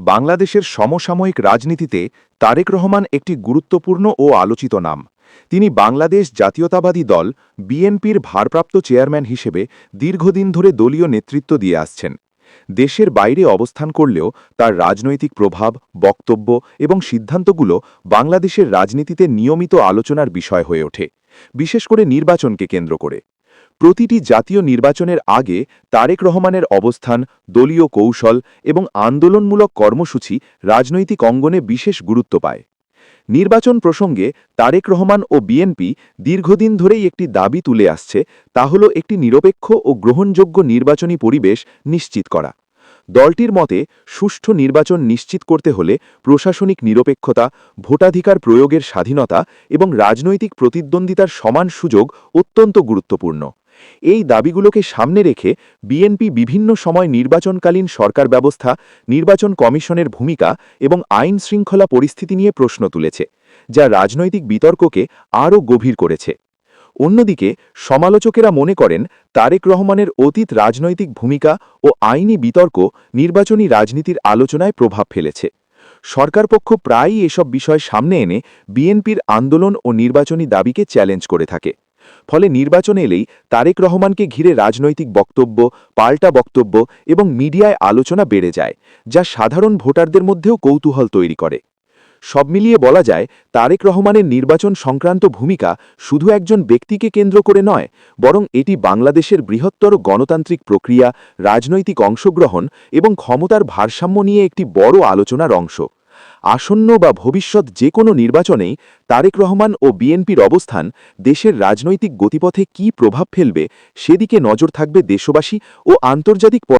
বাংলাদেশের সমসাময়িক রাজনীতিতে তারেক রহমান একটি গুরুত্বপূর্ণ ও আলোচিত নাম। তিনি বাংলাদেশ জাতীয়তাবাদী দল বিএনপির ভারপ্রাপ্ত চেয়ারম্যান হিসেবে দীর্ঘদিন ধরে দলীয় নেতৃত্ব দিয়ে আসছেন। দেশের বাইরে অবস্থান করলেও তার রাজনৈতিক প্রভাব, বক্তব্য এবং সিদ্ধান্তগুলো বাংলাদেশের রাজনীতিতে নিয়মিত আলোচনার বিষয় হয়ে ওঠে, বিশেষ করে নির্বাচনকে কেন্দ্র করে। প্রতিটি জাতীয় নির্বাচনের আগে তারেক রহমানের অবস্থান, দলীয় কৌশল এবং আন্দোলনমূলক কর্মসূচি রাজনৈতিক অঙ্গনে বিশেষ গুরুত্ব পায়। নির্বাচন প্রসঙ্গে তারেক রহমান ও বিএনপি দীর্ঘদিন ধরেই একটি দাবি তুলে আসছে, তা হল একটি নিরপেক্ষ ও গ্রহণযোগ্য নির্বাচনী পরিবেশ নিশ্চিত করা। দলটির মতে, সুষ্ঠু নির্বাচন নিশ্চিত করতে হলে প্রশাসনিক নিরপেক্ষতা, ভোটাধিকার প্রয়োগের স্বাধীনতা এবং রাজনৈতিক প্রতিদ্বন্দ্বিতার সমান সুযোগ অত্যন্ত গুরুত্বপূর্ণ। এই দাবিগুলোকে সামনে রেখে বিএনপি বিভিন্ন সময় নির্বাচনকালীন সরকার ব্যবস্থা, নির্বাচন কমিশনের ভূমিকা এবং আইন শৃঙ্খলা পরিস্থিতি নিয়ে প্রশ্ন তুলেছে, যা রাজনৈতিক বিতর্ককে আরও গভীর করেছে। অন্যদিকে, সমালোচকেরা মনে করেন, তারেক রহমানের অতীত রাজনৈতিক ভূমিকা ও আইনি বিতর্ক নির্বাচনী রাজনীতির আলোচনায় প্রভাব ফেলেছে। সরকারপক্ষ প্রায়ই এসব বিষয় সামনে এনে বিএনপির আন্দোলন ও নির্বাচনী দাবিকে চ্যালেঞ্জ করে থাকে। ফলে নির্বাচন এলেই তারেক রহমানকে ঘিরে রাজনৈতিক বক্তব্য, পাল্টা বক্তব্য এবং মিডিয়ায় আলোচনা বেড়ে যায়, যা সাধারণ ভোটারদের মধ্যেও কৌতূহল তৈরি করে। সব মিলিয়ে বলা যায়, তারেক রহমানের নির্বাচন সংক্রান্ত ভূমিকা শুধু একজন ব্যক্তিকে কেন্দ্র করে নয়, বরং এটি বাংলাদেশের বৃহত্তর গণতান্ত্রিক প্রক্রিয়া, রাজনৈতিক অংশগ্রহণ এবং ক্ষমতার ভারসাম্য নিয়ে একটি বড় আলোচনার অংশ। আসন্ন বা ভবিষ্যৎ যে কোনো নির্বাচনেই তারেক রহমান ও বিএনপির অবস্থান দেশের রাজনৈতিক গতিপথে কি প্রভাব ফেলবে সেদিকে নজর থাকবে দেশবাসী ও আন্তর্জাতিক